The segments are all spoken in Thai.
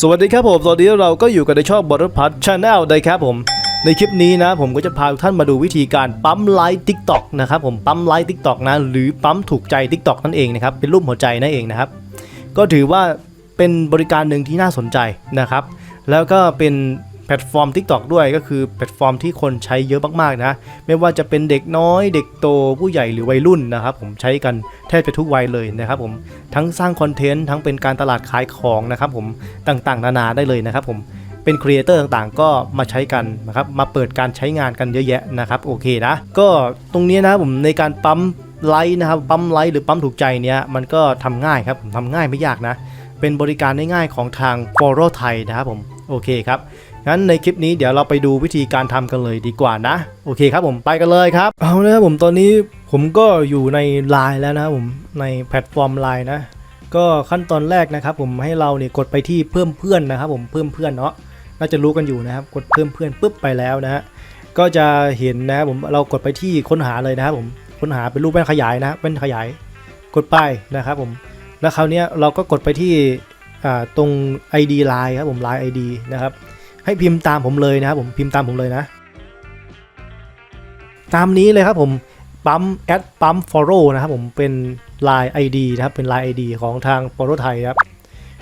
สวัสดีครับผม ตอนนี้เราก็อยู่กันในช่องบอร์พัทชาแนลนะครับผม ในคลิปนี้นะ ผมก็จะพาทุกท่านมาดูวิธีการปั๊มไลค์ทิกตอกนะครับผม ปั๊มไลค์ทิกตอกนะ หรือปั๊มถูกใจทิกตอกนั่นเองนะครับ เป็นรูปหัวใจนั่นเองนะครับ ก็ถือว่าเป็นบริการหนึ่งที่น่าสนใจนะครับ แล้วก็เป็น แพลตฟอร์ม TikTok ด้วยก็คือแพลตฟอร์มที่คนใช้เยอะมากๆนะ ไม่ว่าจะเป็นเด็กน้อย เด็กโตผู้ใหญ่หรือวัยรุ่นนะครับผมใช้กันแทบจะทุกวัยเลยนะครับผมทั้งสร้างคอนเทนต์ทั้งเป็นการตลาดขายของนะครับผมต่างๆ นานาได้เลยนะครับผมเป็นครีเอเตอร์ต่างๆ ก็มาใช้กันนะครับมาเปิดการใช้งานกันเยอะแยะนะครับโอเคนะ ก็ตรงนี้นะผมในการปั๊มไลค์นะครับปั๊มไลค์หรือปั๊มถูกใจเนี้ยมันก็ทำง่ายครับผมทำง่ายไม่ยากนะ เป็นบริการง่ายๆของทาง f o r o ไทยนะครับผมโอเคครับ งั้นในคลิปนี้เดี๋ยวเราไปดูวิธีการทำกันเลยดีกว่านะ โอเคครับผมไปกันเลยครับ เอาละครับผมตอนนี้ผมก็อยู่ใน Line แล้วนะผมในแพลตฟอร์ม Line นะ ก็ขั้นตอนแรกนะครับ ผมให้เราเนี่ยกดไปที่เพิ่มเพื่อนนะครับ ผมเพิ่มเพื่อนเนาะน่าจะรู้กันอยู่นะครับ กดเพิ่มเพื่อนปุ๊บไปแล้วนะฮะก็จะเห็นนะครับผมเรากดไปที่ค้นหาเลยนะครับผมค้นหาเป็นรูปแว่นขยายนะแว่นขยาย กดไปนะครับผมแล้วคราวนี้เราก็กดไปที่ตรง ID Line ครับผม Line ID นะครับ ให้พิมพ์ตามผมเลยนะครับผมพิมพ์ตามผมเลยนะ ตามนี้เลยครับผมปั๊มแอดปั๊ม follow นะครับผมเป็น Line ID นะครับเป็น Line ID ของทาง follow ไทยครับ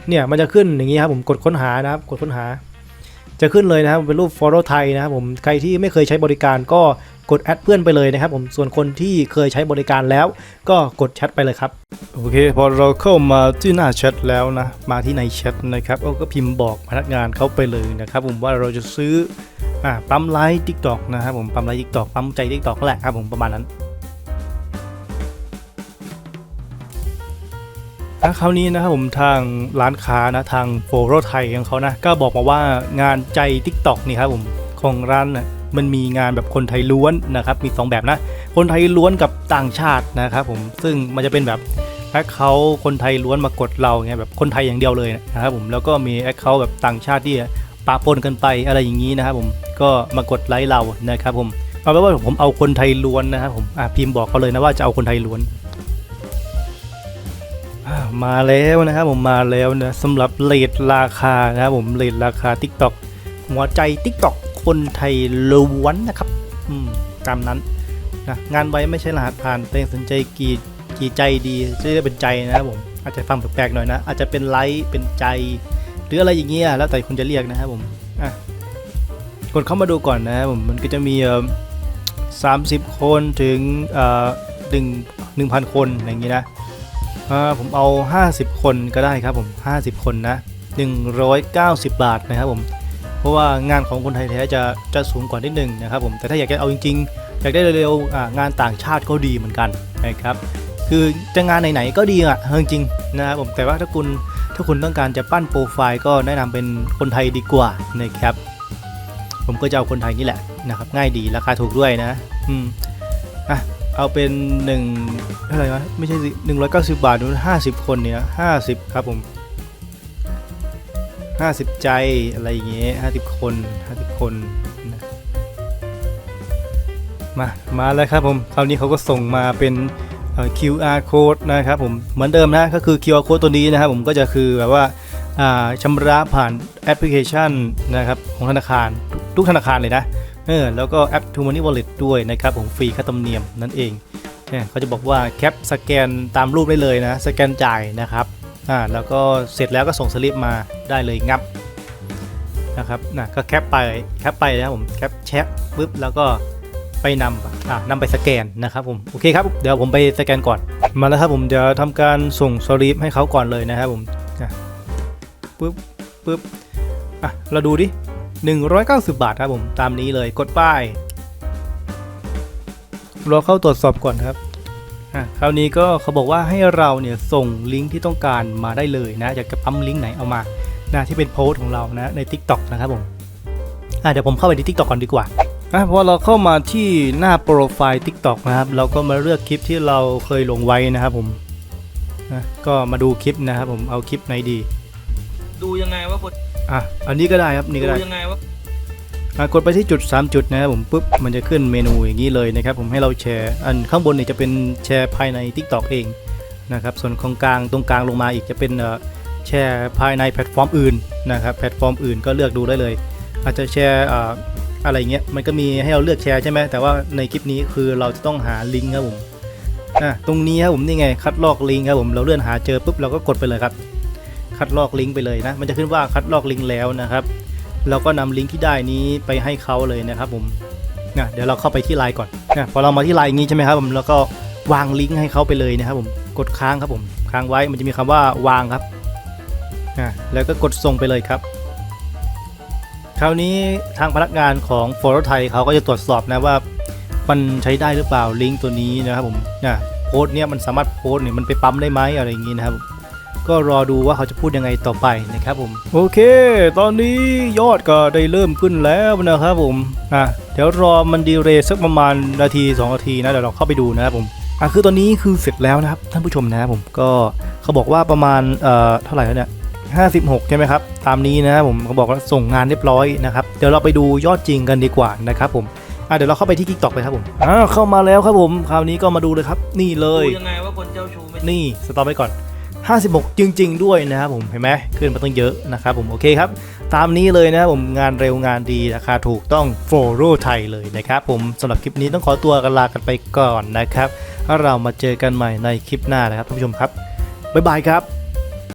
เนี่ยมันจะขึ้นอย่างนี้ครับผมกดค้นหานะครับกดค้นหา จะขึ้นเลยนะครับเป็นรูป follow ไทยนะครับผมใครที่ไม่เคยใช้บริการก็ กดแอดเพื่อนไปเลยนะครับผมส่วนคนที่เคยใช้บริการแล้วก็กดแชทไปเลยครับโอเค พอเราเข้ามาที่หน้าแชทแล้วนะมาที่ในแชทนะครับเราก็พิมพ์บอกพนักงานเขาไปเลยนะครับผมว่าเราจะซื้ออ่าปั๊มไลค์ทิกตอกนะครับผมปั๊มไลค์ทิกตอกปั๊มใจทิกตอกแหละครับผมประมาณนั้นแล้วคราวนี้นะครับผมทางร้านค้านะทางโฟโรไทยของเขานะก็บอกมาว่างานใจ TikTok นี่ครับผมของร้านน่ะ มันมีงานแบบคนไทยล้วนนะครับมีสองแบบนะ คนไทยล้วนกับต่างชาตินะครับผมซึ่งมันจะเป็นแบบแอคเคาท์คนไทยล้วนมากดเราเงี้ยแบบคนไทยอย่างเดียวเลยนะครับผมแล้วก็มีแอคเคาท์แบบต่างชาติที่ปะปนกันไปอะไรอย่างนี้นะครับผมก็มากดไลค์เรานะครับผมเอาเป็นว่าผมเอาคนไทยล้วนนะครับผมอะพิมพ์บอกเขาเลยนะว่าจะเอาคนไทยล้วน มาแล้วนะครับผมมาแล้วนะสำหรับเลทราคานะครับผมเลทราคา TikTok หัวใจ TikTok คนไทยล้วนนะครับ อืม ตามนั้นนะงานไว้ไม่ใช่รหัสผ่านเพลงสนใจกี่กี่ใจดีจะได้เป็นใจนะครับผม อาจจะฟังแปลกๆหน่อยนะ อาจจะเป็นไลค์เป็นใจ หรืออะไรอย่างเงี้ยแล้วแต่คุณจะเรียกนะครับผมอะกดเข้ามาดูก่อนนะครับผมมันก็จะมีสามสิบคนถึงหนึ่งหนึ่งพันคนอย่างงี้นะผมเอา 50 คนก็ได้ครับผม 50 คนนะ 190 บาทนะครับผม เพราะว่างานของคนไทยแท้จะจะสูงกว่านิดนึงนะครับผมแต่ถ้าอยากจะเอาจริงๆ อยากได้เร็วๆงานต่างชาติก็ดีเหมือนกันนะครับคือจะงานไหนๆก็ดีอะเอาจริงๆนะครับผมแต่ว่าถ้าคุณถ้าคุณต้องการจะปั้นโปรไฟล์ก็แนะนำเป็นคนไทยดีกว่านะครับผมก็จะเอาคนไทยนี่แหละนะครับง่ายดีราคาถูกด้วยนะอืมอะเอาเป็นหนึ่งเท่าไหร่วะไม่ใช่หนึ่งร้อยเก้าสิบบาทดูห้าสิบคนเนี่ยห้าสิบครับผม ห้าสิบใจอะไรอย่างเงี้ยห้าสิบคนห้าสิบคนนะมามาแล้วครับผมคราวนี้เขาก็ส่งมาเป็น QR code นะครับผมเหมือนเดิมนะก็คือ QR code ตัวนี้นะครับผมก็จะคือแบบว่าชำระผ่านแอปพลิเคชันนะครับของธนาคารทุกทุกธนาคารเลยนะเออแล้วก็แอป t o Money Wallet ด้วยนะครับผมฟรีค่าธรรมเนียมนั่นเองเนี่ยเขาจะบอกว่าแคปสแกนตามรูปได้เลยนะ สแกนจ่ายนะครับ อ่าแล้วก็เสร็จแล้วก็ส่งสลิปมาได้เลยงับนะครับนะก็แคปไปแคปไปนะครับผมแคปแชทปุ๊บแล้วก็ไปนำอ่านำไปสแกนนะครับผมโอเคครับเดี๋ยวผมไปสแกนก่อนมาแล้วครับผมเดี๋ยวทำการส่งสลิปให้เขาก่อนเลยนะครับผมปึ๊บปึ๊บอะเราดูดิ190 บาทครับผมตามนี้เลยกดป้ายรอเข้าตรวจสอบก่อนครับ คราวนี้ก็เขาบอกว่าให้เราเนี่ยส่งลิงก์ที่ต้องการมาได้เลยนะอยากจะปั๊มลิงก์ไหนเอามานะที่เป็นโพสต์ของเรานะใน TikTok นะครับผมอะเดี๋ยวผมเข้าไปที่ TikTok ก่อนดีกว่าอะพอเราเข้ามาที่หน้าโปรไฟล์ TikTok นะครับเราก็มาเลือกคลิปที่เราเคยลงไว้นะครับผมนะก็มาดูคลิปนะครับผมเอาคลิปไหนดี ดูยังไงว่าคนอะอันนี้ก็ได้ครับนี่ก็ดูได้ยังไงว่าอะ กดไปที่จุด 3 จุดนะครับผมปุ๊บมันจะขึ้นเมนูอย่างนี้เลยนะครับผมให้เราแชร์อันข้างบนเนี่ยจะเป็นแชร์ภายใน TikTok เองนะครับส่วนของกลางตรงกลางลงมาอีกจะเป็นแชร์ภายในแพลตฟอร์มอื่นนะครับแพลตฟอร์มอื่นก็เลือกดูได้เลย อาจจะแชร์อ่อะไรเงี้ยมันก็มีให้เราเลือกแชร์ใช่ไหมแต่ว่าในคลิปนี้คือเราจะต้องหาลิงก์ครับผมอะตรงนี้ครับผมนี่ไงคัดลอกลิงก์ครับผมเราเลื่อนหาเจอปุ๊บเราก็กดไปเลยครับคัดลอกลิงก์ไปเลยนะมันจะขึ้นว่าคัดลอกลิงก์แล้วนะครับ เราก็นำลิงก์ที่ได้นี้ไปให้เขาเลยนะครับผมนะเดี๋ยวเราเข้าไปที่ไลน์ก่อนนะพอเรามาที่ไลน์อย่างนี้ใช่ไหมครับผมแล้วก็วางลิงก์ให้เขาไปเลยนะครับผมกดค้างครับผมค้างไว้มันจะมีคำว่าวางครับนะแล้วก็กดส่งไปเลยครับ คราวนี้ทางพนักงานของโฟร์ไทยเขาก็จะตรวจสอบนะว่ามันใช้ได้หรือเปล่าลิงก์ตัวนี้นะครับผมนะโพสต์เนี่ยมันสามารถโพสต์เนี่ยมันไปปั๊มได้ไหมอะไรอย่างนี้นะครับ ก็รอดูว่าเขาจะพูดยังไงต่อไปนะครับผม โอเค ตอนนี้ยอดก็ได้เริ่มขึ้นแล้วนะครับผมอะเดี๋ยวรอมันดีเลย์สักประมาณนาที2นาทีนะเดี๋ยวเราเข้าไปดูนะครับผมอะคือตอนนี้คือเสร็จแล้วนะครับท่านผู้ชมนะครับผมก็เขาบอกว่าประมาณเอ่อเท่าไหร่แล้วเนี่ย56 ใช่ไหมครับ ตามนี้นะครับผมเขาบอกว่าส่งงานเรียบร้อยนะครับ เดี๋ยวเราไปดูยอดจริงกันดีกว่านะครับผมอะเดี๋ยวเราเข้าไปที่ TikTok เลยครับผมอ่าเข้ามาแล้วครับผม คราวนี้ก็มาดูเลยครับ นี่เลยดูยังไงว่าคนเจ้าชู้ไม่นี่สต็อปไปก่อน 56 จริง ๆ ด้วยนะครับผมเห็นไหมขึ้นมาตั้งเยอะนะครับผมโอเคครับ ตามนี้เลยนะครับผมงานเร็วงานดีราคาถูกต้องโฟโรไทยเลยนะครับผมสำหรับคลิปนี้ต้องขอตัวกันลากันไปก่อนนะครับแล้วเรามาเจอกันใหม่ในคลิปหน้านะครับท่านผู้ชมครับบ๊ายบายครับ